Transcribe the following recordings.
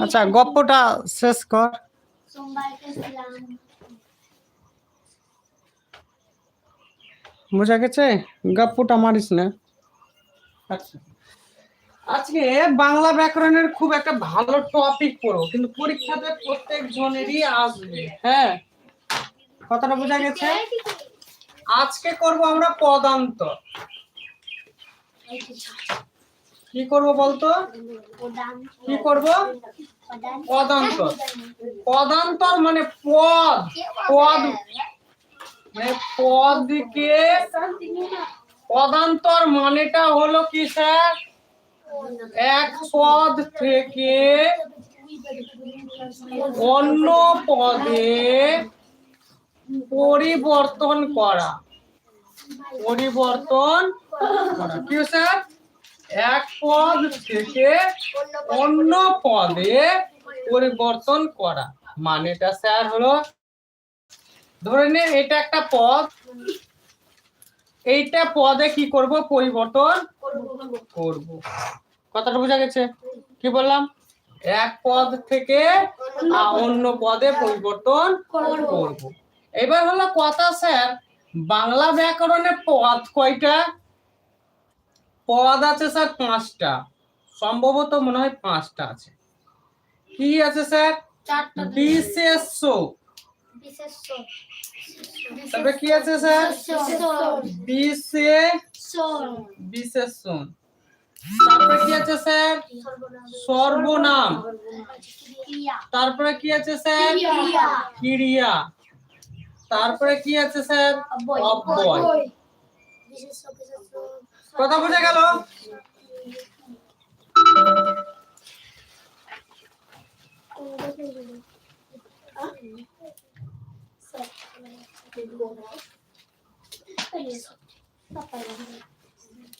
আচ্ছা গপ্পটা শেষ কর। বুঝা গেছে? গপ্পটা মারিস না। আচ্ছা। আজকে বাংলা ব্যাকরণের খুব একটা ভালো টপিক পড়ো কিন্তু পরীক্ষাতে প্রত্যেক জনেরই আসবে। হ্যাঁ কথাটা বোঝা গেছে? আজকে করব আমরা পদান্ত। কি করব বলতো? কি করব? পদান্ত। পদান্তর মানে পদ। পদ মানে পদকে পদান্তর মানেটা হলো কি, স্যার? এক পদ থেকে অন্য পদে পরিবর্তন করা। পরিবর্তন স্যার এক পদ থেকে অন্য পদে পরিবর্তন করা। মানেটা স্যার হলো, ধরে নে এটা একটা পদ। এইটা পদে কি করব? পরিবর্তন করব। কথাটা বোঝা গেছে। কি বললাম? এক পদ থেকে অন্য পদে পরিবর্তন করব। এবার হলো কথা স্যার বাংলা ব্যাকরণে পদ কয়টা? পদ আছে স্যার পাঁচটা। সম্ভবত মনে হয় পাঁচটা আছে। কি আছে স্যার? বিশেষ্য। তারপরে কি আছে স্যার? বিশেষ বিশেষণ তারপরে কি আছে স্যার? সর্বনাম। তারপরে কি আছে স্যার? ক্রিয়া। তারপরে কি আছে স্যার? অব্যয়। কথা বোঝা গেল?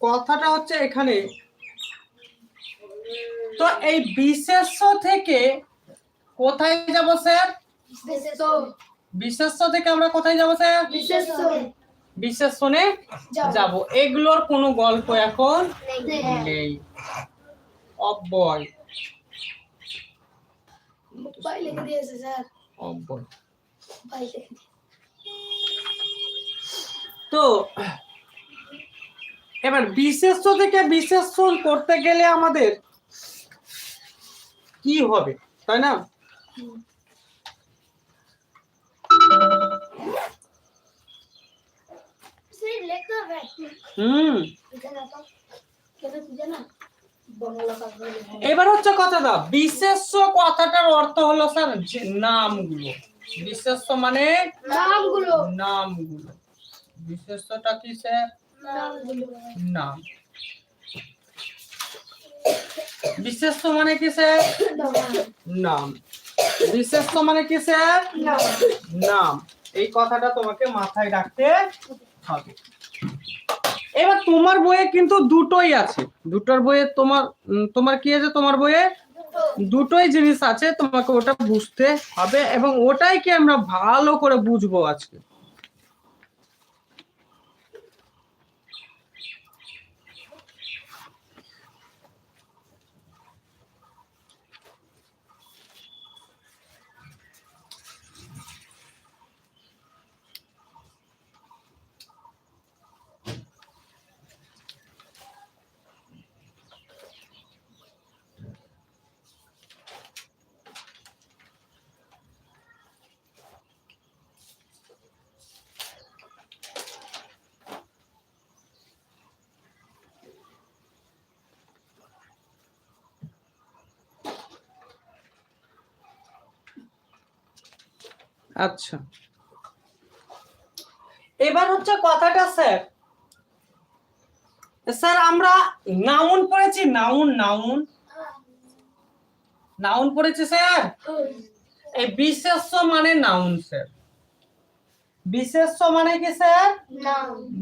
কথাটা হচ্ছে এখানে তো এই বিশেষ্য থেকে কোথায় যাব স্যার? বিশেষ্য। থেকে আমরা কোথায় যাব স্যার? বিশেষণে যাব। এগুলোর কোনো গল্প এখন নেই। অব্যয়। তো এবার বিশেষ্য থেকে বিশেষণ করতে গেলে আমাদের কি হবে? তাই না? হুম। এবার হচ্ছে কথা কথাটা বিশেষ্য কথাটার অর্থ হলো স্যার নামগুলো। বিশেষ্য মানে নামগুলো। নামগুলো। বিশেষ্যটা কি স্যার? নাম বিশেষ্য মানে কি স্যার? নাম বিশেষ্য মানে কি স্যার? নাম এই কথাটা তোমাকে মাথায় রাখতে হবে। এবার তোমার বইয়ে কিন্তু দুটোই আছে। দুটোর বইয়ে তোমার তোমার কি আছে তোমার বইয়ে? দুটোই জিনিস আছে তোমাকে ওটা বুঝতে হবে এবং ওটাই কি আমরা ভালো করে বুঝব আজকে। আচ্ছা। এবার হচ্ছে কথাটা স্যার। স্যার আমরা নাউন পড়েছি নাউন নাউন নাউন পড়েছি স্যার? এই বিশেষ্য মানে নাউন স্যার। বিশেষ্য মানে কি স্যার?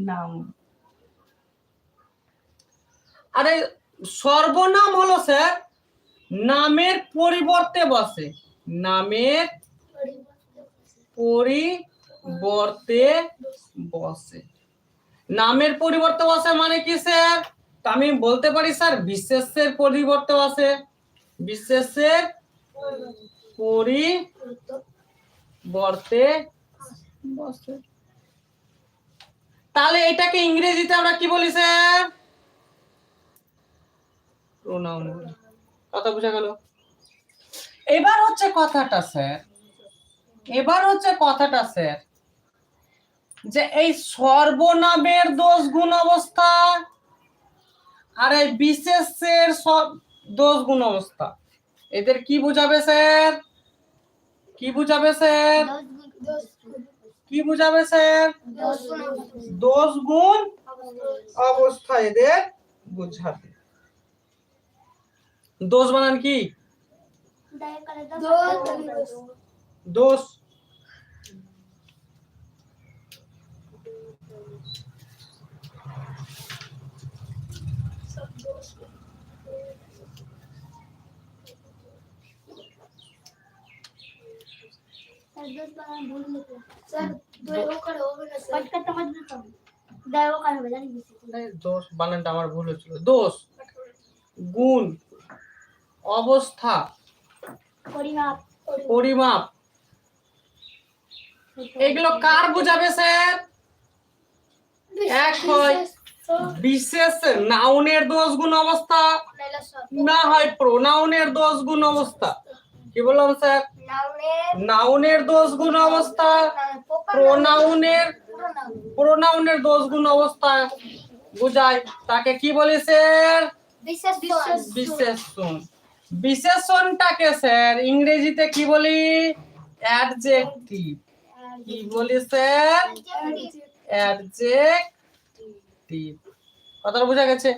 নাউন আরে সর্বনাম হলো স্যার নামের পরিবর্তে বসে। নামের পরিবর্তে বসে। নামের পরিবর্তে বসে মানে কি, স্যার? আমি বলতে পারি, স্যার, বিশেষের পরিবর্তে বসে। বিশেষের পরিবর্তে বসে। তাহলে এটাকে ইংরেজিতে আমরা কি বলি, স্যার? প্রোনাউন কথা বোঝা গেল? এবার হচ্ছে কথাটা, স্যার। এবার হচ্ছে কথাটা স্যার যে এই সর্বনামের দোষ গুণ অবস্থা আর এই বিশেষের সব দোষ গুণ অবস্থা এদের কি বুঝাবে স্যার? কি বুঝাবে স্যার? কি বুঝাবে স্যার? দোষ গুণ অবস্থা এদের বুঝাবে। দোষ বানান কি? দোষ। আমার ভুল হচ্ছিল দোষ গুণ অবস্থা পরিমাপ। এগুলো কার বুঝাবে, স্যার? এক হয় বিশেষ নাউনের দোষ গুণ অবস্থা, না হয় প্রোনাউনের দোষ গুণ অবস্থা। কি বললাম স্যার? নাউনের দোষ গুণ অবস্থা। প্রোনাউনের প্রোনাউনের দোষ গুণ অবস্থা বুঝায় তাকে কি বলি স্যার? বিশেষণ। বিশেষণটাকে স্যার ইংরেজিতে কি বলি? অ্যাডজেক্টিভ কি বলি স্যার? অ্যাডজেক্টিভ কথাটা বোঝা গেছে।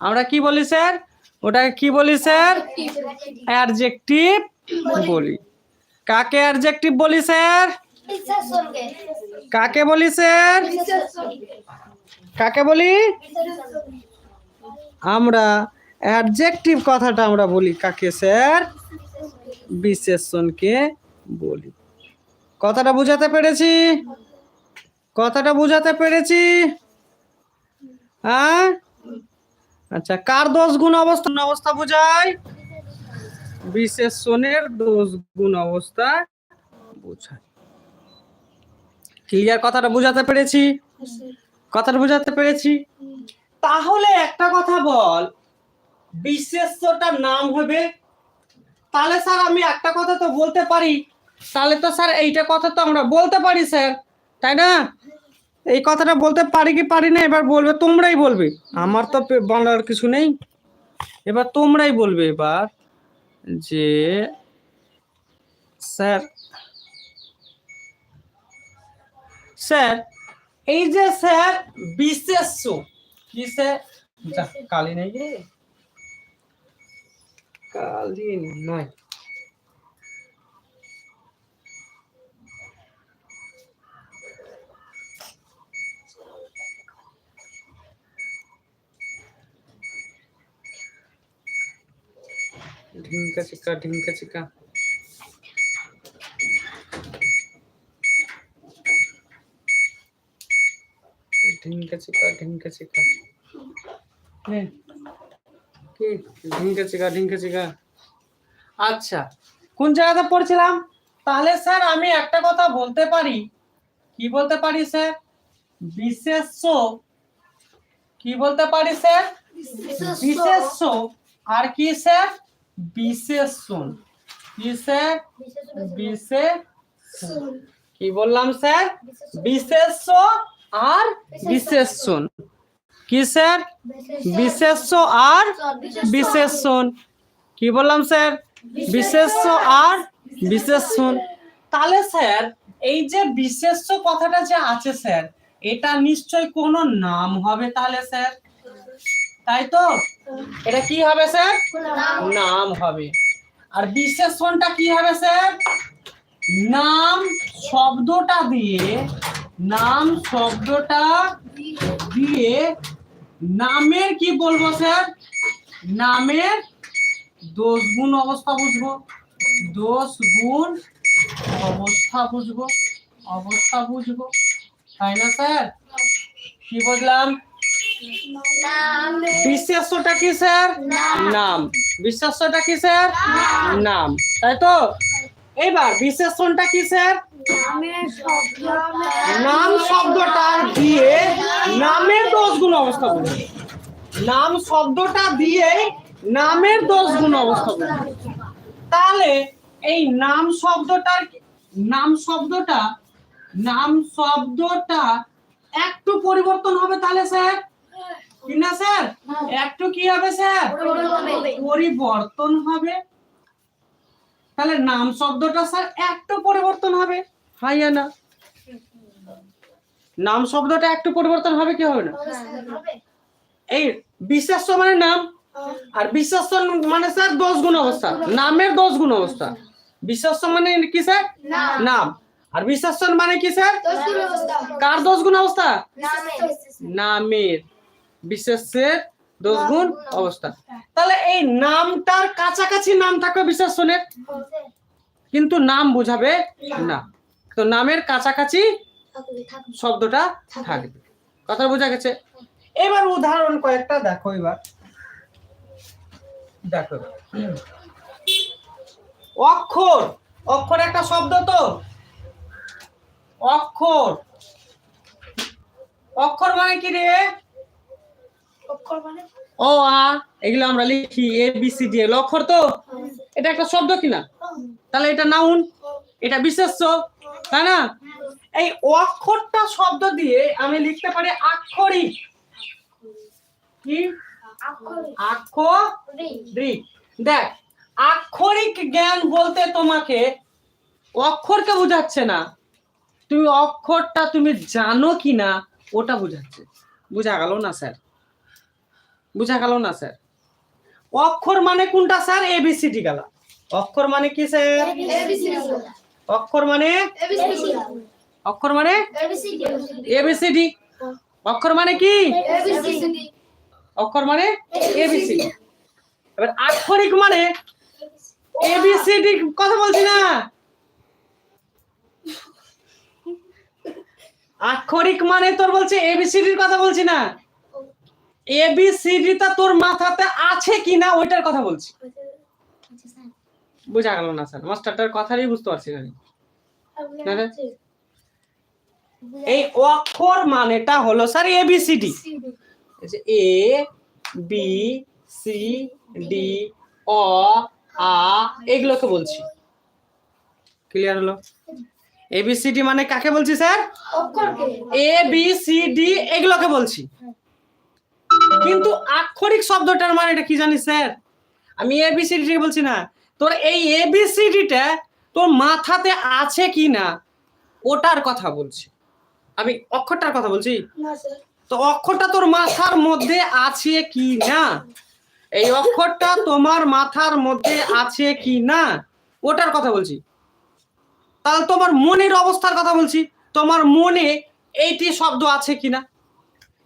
আমরা কি বলি স্যার? ওটাকে কি বলি, স্যার? অ্যাডজেক্টিভ বলি। কাকে অ্যাডজেক্টিভ বলি, স্যার? কাকে বলি, স্যার? কাকে বলি? আমরা। অ্যাডজেক্টিভ কথাটা আমরা বলি কাকে, স্যার? বিশেষণকে বলি। কথাটা বুঝাতে পেরেছি? কথাটা বুঝাতে পেরেছি? হ্যাঁ আচ্ছা কার দোষ গুণ অবস্থা? অবস্থা বোঝায় বিশেষণের দোষ গুণ অবস্থা বোঝায় ক্লিয়ার কথাটা বুঝাতে পেরেছি? কথাটা বুঝাতে পেরেছি? তাহলে একটা কথা বল বিশেষ্যটার নাম হবে। তাহলে স্যার আমি একটা কথা তো বলতে পারি। তাহলে তো স্যার এইটা কথা তো আমরা বলতে পারি, স্যার। তাই না? এই কথাটা বলতে পারি কি পারি না, এবার বলবে, তোমরাই বলবে। আমার তো বলার কিছু নেই। এবার তোমরাই বলবে এবার যে, স্যার স্যার, এই যে স্যার, বিশেষ কি স্যার? কালি নেই। কালি নাই ঢিঙ্কা চিকা ঢিঙ্কা চিকা। ঢিঙ্কা চিকা ঢিঙ্কা চিকা। কি? ঢিঙ্কা চিকা ঢিঙ্কা চিকা। আচ্ছা কোন জায়গাতে পড়ছিলাম? তাহলে স্যার আমি একটা কথা বলতে পারি। কি বলতে পারি স্যার? বিশেষ্য। কি বলতে পারি স্যার? বিশেষ্য। আর কি স্যার? বিশেষণ। কি স্যার? বিশেষণ কি বললাম স্যার? বিশেষ্য আর বিশেষণ। কি স্যার? বিশেষ্য আর বিশেষণ। কি বললাম স্যার? বিশেষ্য আর বিশেষণ। তাহলে স্যার এই যে বিশেষ্য কথাটা যে আছে স্যার এটা নিশ্চয় কোনো নাম হবে তাহলে স্যার? তাই তো? এটা কি হবে স্যার? নাম। হবে। আর বিশেষণটা কি হবে স্যার? নাম শব্দটা দিয়ে নাম শব্দটা দিয়ে নামের কি বলব স্যার? নামের দোষ গুণ অবস্থা বুঝব। দোষ গুণ অবস্থা বুঝব। অবস্থা বুঝব। তাই না স্যার? কি বুঝলাম? বিশেষ্যটা কি স্যার? নাম। বিশেষ্যটা কি স্যার? নাম। তাই তো? এবার বিশেষণটা কি স্যার? নাম শব্দটা দিয়ে নামের দোষ গুণ অবস্থা বুঝব নাম শব্দটা দিয়ে নামের দোষ গুণ অবস্থা বুঝব তাহলে এই নাম শব্দটার নাম শব্দটা নাম শব্দটা একটু পরিবর্তন হবে তাহলে স্যার? না স্যার? একটু কি হবে স্যার? পরিবর্তন হবে। তাহলে নাম শব্দটা স্যার একটু পরিবর্তন হবে। নাম শব্দটা একটু পরিবর্তন হবে কি হবে না? এই বিশেষ্য মানে নাম? আর বিশেষ্য মানে স্যার দশ গুণ অবস্থা। নামের দশ গুণ অবস্থা। বিশেষ্য মানে কি স্যার? নাম। আর বিশেষণ মানে কি স্যার? কার দশ গুণ অবস্থা? নামের। বিশেষের দশ গুণ অবস্থা। তাহলে এই নামটার কাছাকাছি নাম থাকবে বিশেষণের কিন্তু নাম বোঝাবে না। তো নামের কাছাকাছি শব্দটা থাকবে। কথা বোঝা গেছে? এবার উদাহরণ কয়েকটা দেখো এবার। দেখো। অক্ষর। অক্ষর একটা শব্দ তো। অক্ষর। অক্ষর মানে কি রে? ও আ এগুলো আমরা লিখি এ বি সি ডি অক্ষর তো? এটা একটা শব্দ কিনা? তাহলে এটা নাউন এটা বিশেষ্য তাই না? এই অক্ষরটা শব্দ দিয়ে আমি লিখতে পারি আক্ষরিক কি? আক্ষরিক দেখ আক্ষরিক জ্ঞান বলতে তোমাকে অক্ষরকে বোঝাচ্ছে না। তুমি অক্ষরটা তুমি জানো কি না ওটা বোঝাচ্ছে। বোঝা গেল না স্যার? বোঝা গেল না স্যার অক্ষর মানে কোনটা স্যার এবিসিডি গেল অক্ষর মানে কি স্যার অক্ষর মানে অক্ষর মানে এবিসিডি অক্ষর মানে কি অক্ষর মানে এবিসিডি এবার আক্ষরিক মানে এবিসিডি কথা বলছি না আক্ষরিক মানে তোর বলছে এবিসিডির কথা বলছি না এবিসিডিটা তোর মাথাতে আছে কিনা ওইটার কথা বলছি। বোঝা গেল না স্যার। মাস্টারটার কথাই বুঝতে পারছি না। এই অক্ষর মানেটা হলো sir ABCD A B C D অ আ এগুলোকে বলছি। ক্লিয়ার হলো? এবিসিডি মানে কাকে বলছি sir? A B C D এগুলোকে বলছি। কিন্তু আক্ষরিক শব্দটার মানে এটা কি জানিস স্যার? আমি এ বি সি ডি বলছি না। তোর এই এ বি তোর মাথাতে আছে কি না ওটার কথা বলছি। আমি অক্ষরটার কথা বলছি? তো অক্ষরটা তোর মাথার মধ্যে আছে কি না? এই অক্ষরটা তোমার মাথার মধ্যে আছে কি না ওটার কথা বলছি। তাহলে তোমার মনের অবস্থার কথা বলছি। তোমার মনে এইটি শব্দ আছে কিনা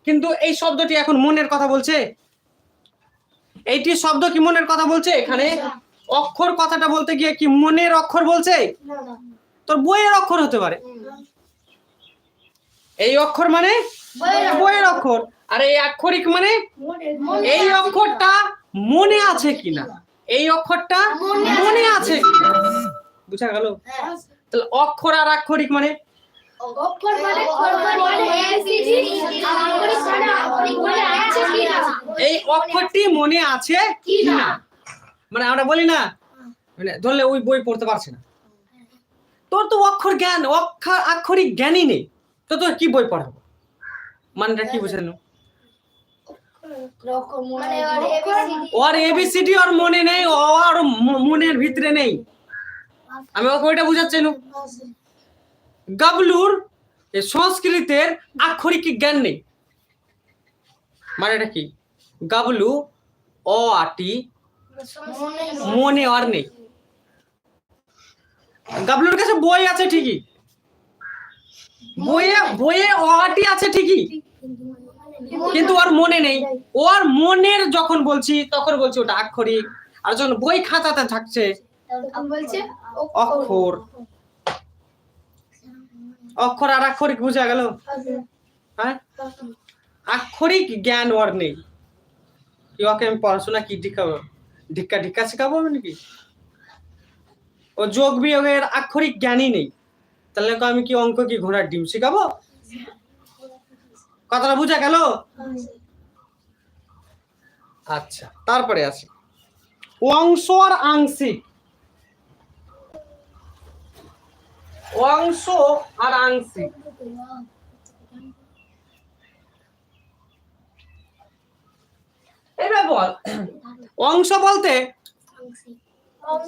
কিন্তু এই শব্দটি এখন মনের কথা বলছে? এইটি শব্দ কি মনের কথা বলছে? এখানে অক্ষর কথাটা বলতে গিয়ে কি মনের অক্ষর বলছে? তোর বইয়ের অক্ষর হতে পারে। এই অক্ষর মানে? বইয়ের অক্ষর। আর এই আক্ষরিক মানে? এই অক্ষরটা মনে আছে কিনা? এই অক্ষরটা মনে আছে বুঝা গেল? তাহলে অক্ষর আর আক্ষরিক মানে? এই অক্ষরটি মনে আছে কিনা মানে আমরা বলি না মানে ধরলে ওই বই পড়তে পারছে না। তোর তো অক্ষর জ্ঞান অক্ষর আক্ষরিক জ্ঞানই নেই। তো তোর কি বই পড়াবো? মানেটা কি বুঝানো ওর এবিসিডি ওর মনে নেই ও আর মনের ভিতরে নেই। আমি ওকে ওইটা বুঝাচ্ছি। নু গাবলুর সংস্কৃতের আক্ষরিক জ্ঞান নেই। মানে এটা কি? গাবলু অ আটি মনে আর নেই। গাবলুর কাছে বই আছে ঠিকই। বইয়ে বইয়ে অ আটি আছে ঠিকই। কিন্তু ওর মনে নেই। ওর মনের যখন বলছি তখন বলছি ওটা আক্ষরিক। আর যখন বই খাতাতে থাকছে অক্ষর। অক্ষর আর আক্ষরিক বুঝা গেল? হ্যাঁ? আক্ষরিক জ্ঞান ওর নেই। কি ওকে আমি পড়াশোনা কি ঢিকাবো? ঢিক্কা ঢিক্কা শেখাবো আমি নাকি? ও যোগ বিয়োগের আক্ষরিক জ্ঞানই নেই। তাহলে আমি কি অঙ্ক কি ঘোড়ার ডিম শেখাবো? কথাটা বুঝা গেল? আচ্ছা তারপরে আসি। অংশ আর আংশিক। অংশ আর আংশিক এবার বল। অংশ বলতে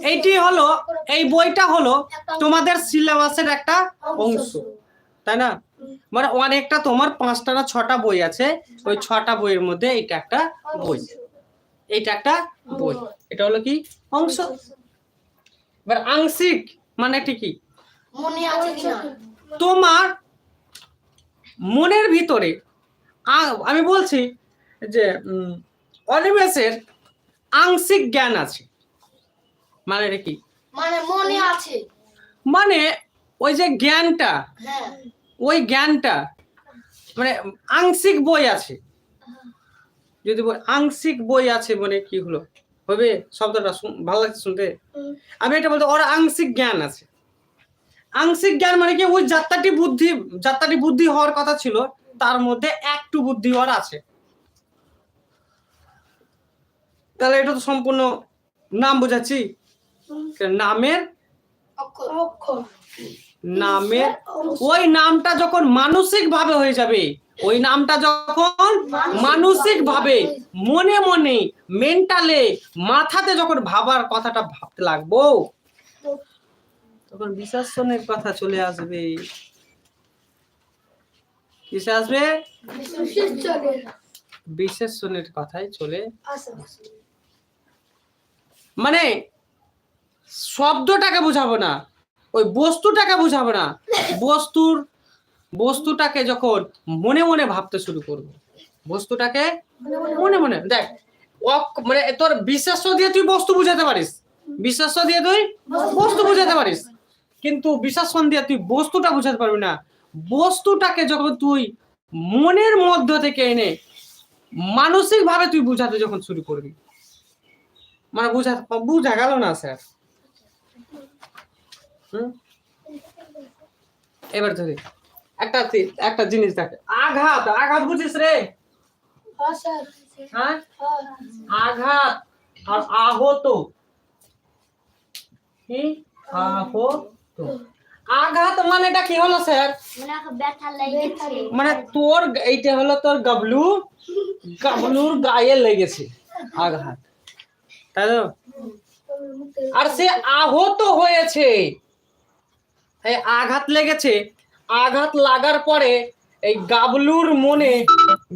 এইটি হলো, এই বইটা হলো তোমাদের সিলেবাসের একটা অংশ। তাই না? মানে অনেকটা তোমার পাঁচটা না ছটা বই আছে, ওই ছটা বইয়ের মধ্যে এটা একটা বই। এইটা একটা বই। এটা হলো কি? অংশ। এবার আংশিক মানে কি? মনে আছে কিনা? তোমার মনের ভিতরে আমি বলছি যে উম, অনিমেষের আংশিক জ্ঞান আছে। মানে কি? মানে মনে আছে। মানে ওই যে জ্ঞানটা হ্যাঁ। ওই জ্ঞানটা মানে আংশিক বই আছে। যদি বই আংশিক বই আছে মানে কি হলো? হবে শব্দটা শুন- ভালো লাগছে শুনতে? আমি এটা বলতে ওর আংশিক জ্ঞান আছে। আংশিক জ্ঞান মানে কি? ওই যাত্রাটি বুদ্ধি যাত্রাটি বুদ্ধি হওয়ার কথা ছিল তার মধ্যে একটু বুদ্ধি হওয়ার আছে। তাহলে এটা তো সম্পূর্ণ নাম বোঝাচ্ছি? নামের নামের ওই নামটা যখন মানসিক ভাবে হয়ে যাবে ওই নামটা যখন মানসিক ভাবে মনে মনে মেন্টালে মাথাতে যখন ভাবার কথাটা ভাবতে লাগবো তখন বিশেষণের কথা চলে আসবে। কিসে আসবে? বিশেষণের কথাই চলে মানে শব্দটাকে বুঝাবো না, ওই বস্তুটাকে বুঝাবো না, বস্তুর, বস্তুটাকে যখন মনে মনে ভাবতে শুরু করব, বস্তুটাকে মনে মনে, দেখ মানে তোর বিশ্বাস দিয়ে তুই বস্তু বুঝাতে পারিস বিশ্বাস দিয়ে তুই বস্তু বুঝাতে পারিস। কিন্তু বিশ্বাসন দিয়ে তুই বস্তুটা বুঝাতে পারবি না। বস্তুটাকে যখন তুই মনের মধ্য থেকে এনে মানসিক ভাবে তুই বুঝাতে যখন শুরু করবি। মানে বুঝা বুঝা গেল না, স্যার? এবার ধরি একটা একটা জিনিস দেখে। আঘাত আঘাত বুঝিস রে? হ্যাঁ? আঘাত আর আহত। আহত? আঘাত মানেটা কি হলো স্যার? মানে মানে তোর এইটা হলো তোর গাবলু। গাবলুর গায়ে লেগেছে আঘাত। তাই তো আর সে আহত হয়েছে। এই আঘাত লেগেছে। আঘাত লাগার পরে এই গাবলুর মনে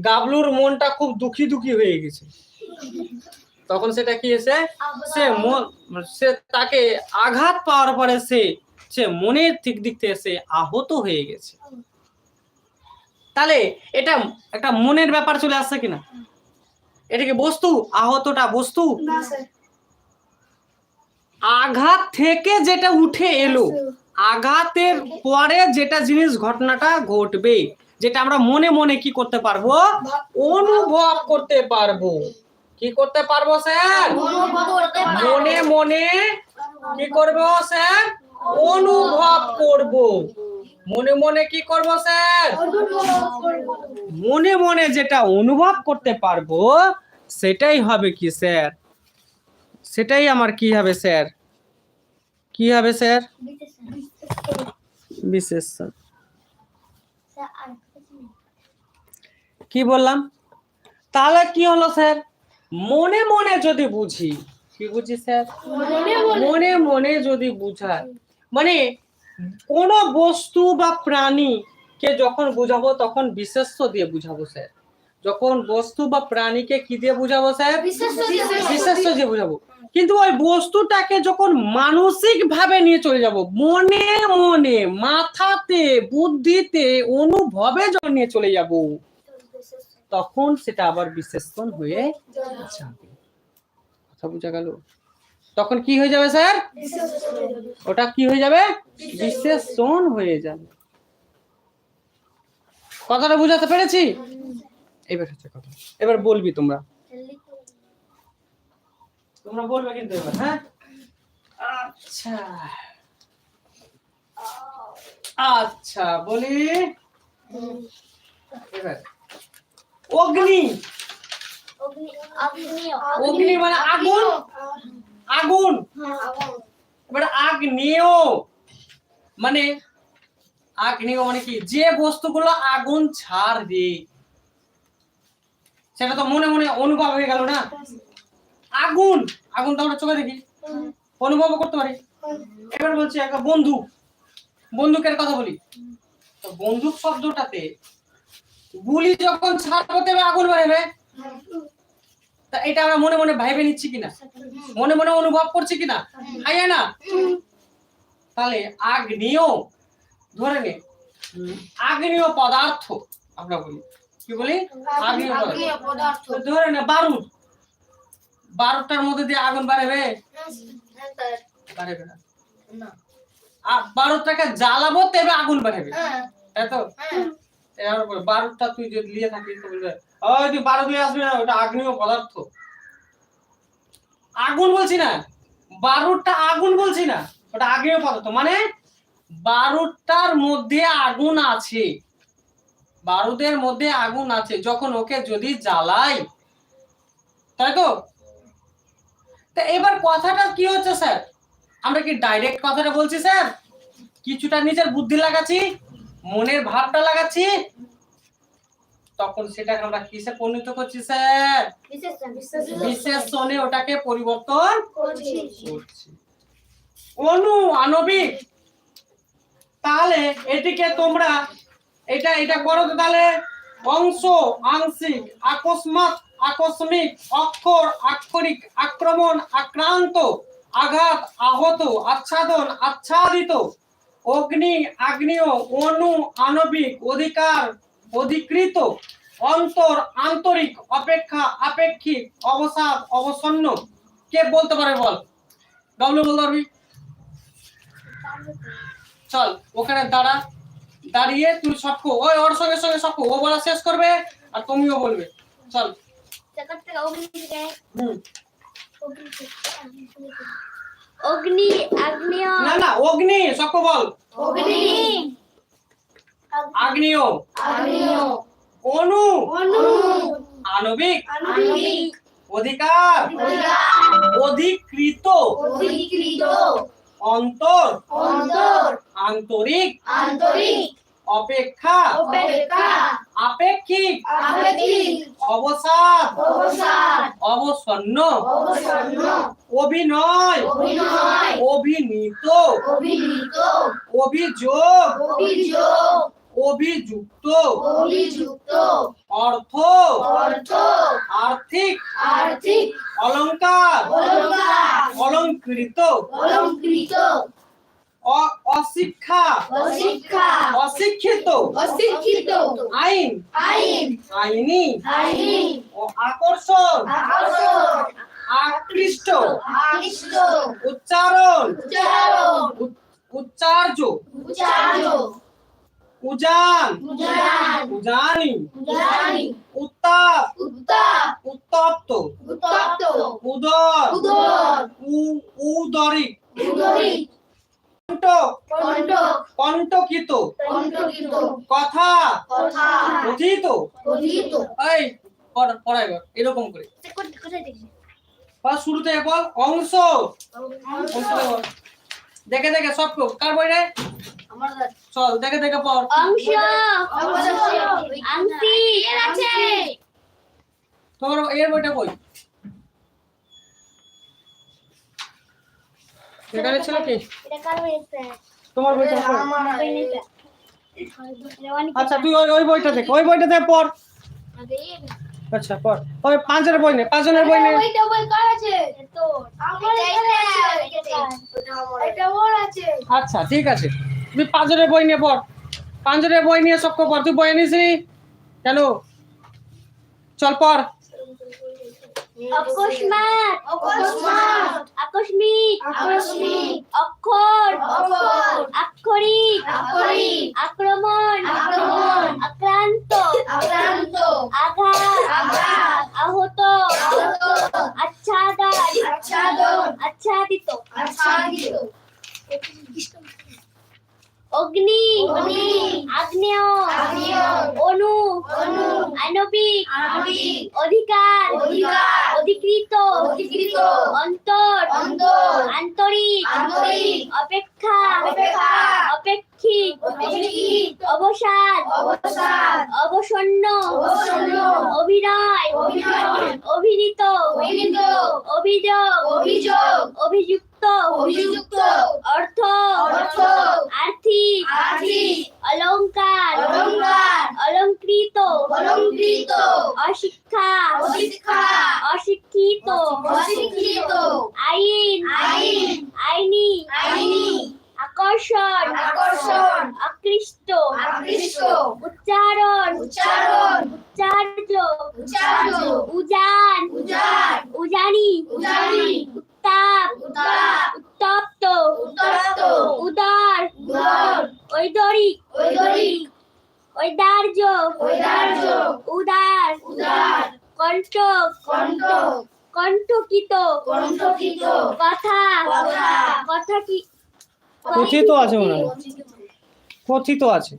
গাবলুর মনটা খুব দুঃখী দুঃখী হয়ে গেছে। তখন সেটা কি হয়েছে? সে মন সে তাকে আঘাত পাওয়ার পরে সে সে মনের ঠিক দিক থেকে সে আহত হয়ে গেছে। তাহলে এটা একটা মনের ব্যাপার চলে আসছে কিনা? এটা কি বস্তু? আহতটা বস্তু? আঘাত থেকে যেটা উঠে এলো আঘাতের পরে যেটা জিনিস ঘটনাটা ঘটবে যেটা আমরা মনে মনে কি করতে পারব? অনুভব করতে পারব। কি করতে পারব স্যার? অনুভব করতে পারব। মনে মনে কি করব স্যার? অনুভব করব। মনে মনে কি করব, স্যার? মনে মনে যেটা অনুভব করতে পারব, সেটাই হবে কি, স্যার? সেটাই আমার কি হবে, স্যার? কি হবে, স্যার? বিশেষ কি বললাম? তাহলে কি হলো, স্যার? মনে মনে যদি বুঝি, কি বুঝি, স্যার? মনে মনে যদি বুঝায়। মানে কোন বস্তু বা প্রাণীকে যখন বুঝাবো তখন বিশেষ্য দিয়ে বুঝাবো স্যার। যখন বস্তু বা প্রাণীকে কি দিয়ে বুঝাবো স্যার? বিশেষ্য দিয়ে বুঝাবো। কিন্তু ওই বস্তুটাকে যখন মানসিক ভাবে নিয়ে চলে যাব মনে মনে মাথাতে বুদ্ধিতে অনুভবে যখন নিয়ে চলে যাব তখন সেটা আবার বিশেষণ হয়ে যাবে। কথা বোঝা গেল? তখন কি হয়ে যাবে স্যার? ওটা কি হয়ে যাবে? বিশেষণ হয়ে যাবে। কথাটা বুঝাতে পেরেছি? এবার হচ্ছে কথা। এবার বলবি তোমরা। তোমরা বলবে কিন্তু এবার হ্যাঁ? আচ্ছা। আচ্ছা বলি। এবার। অগ্নি। অগ্নি মানে আগুন? আগুন। এবার আগ্নেয় মানে আগ্নেয় মানে কি? যে বস্তুগুলো আগুন ছাড়বে, সেটা তো মনে মনে অনুভব হয়ে গেল না? আগুন। আগুন তো আমরা চোখে দেখি। অনুভব করতে পারি। এবার বলছি একটা বন্ধু বন্দুকের কথা বলি। তো বন্দুক শব্দটাতে গুলি যখন ছাড়বো, তবে আগুন বেরোবে তা এটা আমরা মনে মনে ভাইবে নিচ্ছি কিনা? মনে মনে অনুভব করছি কিনা? হাইয়া না? তাহলে আগ্নেয় ধরে নে আগ্নেয় পদার্থ আমরা বলি। কি বলি? আগ্নেয় পদার্থ। ধরে নে বারুদ। বারুদটার মধ্যে দিয়ে আগুন বাড়াবে? বাড়াবে না। বারুদটাকে জ্বালাবো তবে আগুন বাড়াবে। তাই তো? বল, বারুদটা তুই যদি নিয়ে থাকিস তো বলবে ওই তুই বারুদ নিয়ে আসবি না, ওটা আগ্নেয় পদার্থ। আগুন বলছি না, বারুদটা আগুন বলছি না, ওটা আগ্নেয় পদার্থ। মানে বারুদটার মধ্যে আগুন আছে, বারুদের মধ্যে আগুন আছে, যখন ওকে যদি জ্বালাই, তাই তো? তা এবার কথাটা কি হচ্ছে, স্যার? আমরা কি ডাইরেক্ট কথাটা বলছি, স্যার? কিছুটা নিজের বুদ্ধি লাগাচ্ছি, মনের ভাবটা লাগাচ্ছি তখন সেটাকে আমরা কিসে পরিণত করছি স্যার? বিশেষণে ওটাকে পরিবর্তন করছি। অনু আণবিক। তাহলে এটিকে তোমরা এটা এটা করো তো তাহলে। অংশ আংশিক আকস্মাত আকস্মিক অক্ষর আক্ষরিক আক্রমণ আক্রান্ত আঘাত আহত আচ্ছাদন আচ্ছাদিত। অগ্নি আগ্নেয় অনু আণবিক অধিকার অধিকৃত অন্তর আন্তরিক অপেক্ষা আপেক্ষিক অবসাদ অবসন্ন। কে বলতে পারে বল? ডাবলু বলতে পারবি চল ওখানে দাঁড়া। দাঁড়িয়ে তুই সবকো ওই ওর সঙ্গে সঙ্গে সবকো ও বলা শেষ করবে আর তুমিও বলবে। চল। হুম। অগ্নি আগ্নেয়। না না অগ্নি সবকো বল। অগ্নি। আগ্নেয়। অনু। আণবিক। অধিকার। অধিকৃত। অন্তর। আন্তরিক। আন্তরিক। অপেক্ষা। আপেক্ষিক। অবসাদ। অবসন্ন। অভিনয়। অভিনীত। অভিযোগ। অভিযুক্ত। অভিযুক্ত। অর্থ। অর্থ। আর্থিক। আর্থিক। অলংকার। অলংকার। অলঙ্কৃত অলঙ্কৃত অ- অশিক্ষা। অশিক্ষা। অশিক্ষিত। অশিক্ষিত। আইন। আইন। আইনি। আইনি। আকর্ষণ। আকর্ষণ। আকৃষ্ট। আকৃষ্ট। উচ্চারণ। উচ্চারণ। উচ্চার্য। উচ্চারণ উজান। উজান। উত্তাপ। উত্তাপ। উত্তপ্ত। উত্তপ্ত। উদর। উদর। কণ্ঠকিত কথা। কথা। কথিত। কথিত। এই পড়- পড়াই এরকম করে। বল শুরু থেকে বল অংশ। অংশ। থেকে বল। দেখে দেখে সব। কার বই রে চল দেখে দেখে পড়। অংশ আংশি এর আছে। তোর এর বইটা কই সেখানে ছিল কি? এটা কার হয়েছে তোমার বইটা আমার। আচ্ছা তুই ওই ওই বইটা দেখ ওই বইটা দেখ পড়। আচ্ছা পড়। ওই পাঁচজনের বই নে পাঁচজনের বই নে। ওইটা বই কার আছে? তো আমার এখানে আছে। এটা ওর আছে। আচ্ছা ঠিক আছে। তুই পাঁচজনের বই নিয়ে পড়। পাঁচজনের বই নিয়ে সব পড় তুই বই নিস নি? কেন? চল পড়। অকস্মাৎ। আকস্মিক। আকস্মিক। অক্ষর। অক্ষর। আক্ষরিক। আক্ষরিক। আক্রমণ। আক্রমণ। আক্রান্ত। আক্রান্ত। আঘাত। আঘাত। আহত। আহত। আচ্ছাদন। আচ্ছাদন। আচ্ছাদিত। আচ্ছাদিত। অগ্নি অগ্নি আগ্নেয় আগ্নেয় অনু অনু আণবিক আণবিক অধিকার অধিকার অধিকৃত অধিকৃত অন্তর অন্তর আন্তরিক আন্তরিক অপেক্ষা অপেক্ষা অপেক্ষিক অবসাদ অবসাদ অবসন্ন অবসন্ন অভিনয় অভিনয় অভিনীত অভিনীত অভিযোগ অভিযোগ অভিযুক্ত অভিযুক্ত আর্থিক আর্থিক অলংকার অলংকার অলংকৃত অলংকৃত অশিক্ষা অশিক্ষা অশিক্ষিত অশিক্ষিত আইন আইন আইনি আইনি আকর্ষণ আকর্ষণ আকৃষ্ট আকৃষ্ট উচ্চারণ উচ্চারণ উচ্চার্য উচ্চার্য উজান উজান উজানি উজানি উত্তাপ উত্তাপ উত্তপ্ত উত্তপ্ত উদার উদার ঐদরিক ঐদার্য ঐদার্য উদার কণ্ঠক কণ্ঠক কণ্ঠকিত কণ্ঠকিত কথা কথা কথা কি কথিত আছে মনে হয়। কথিত আছে